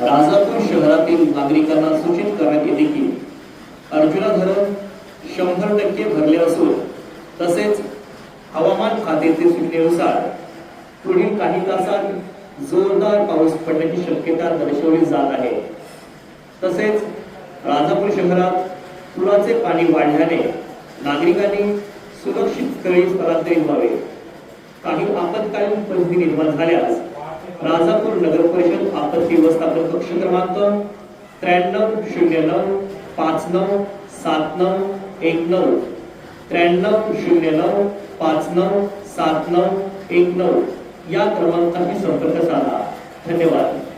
राजापूर शहरातील नागरिकांना सूचित करण्यात येते की अर्जुना धरण शंभर टक्के भरले असून तसेच हवामान खात्याचे सूचनेनुसार पुढील काही तासात जोरदार पाऊस पडण्याची शक्यता दर्शवली जात आहे. तसेच राजापूर शहरात पुराचे पाणी वाढल्याने नागरिकांनी सुरक्षित स्थळी स्थलांतरित व्हावे. काही आपत्कालीन परिस्थिती निर्माण झाल्यास राजापूर नगर परिषद आपत्ती व्यवस्थापन कक्ष क्रमांक त्र्याण्णव शून्य नऊ पाच नऊ सात नऊ एक नऊ. त्र्याण्णव शून्य नऊ पाच नऊ सात नऊ एक नऊ. या क्रमांकाशी संपर्क साधा. धन्यवाद.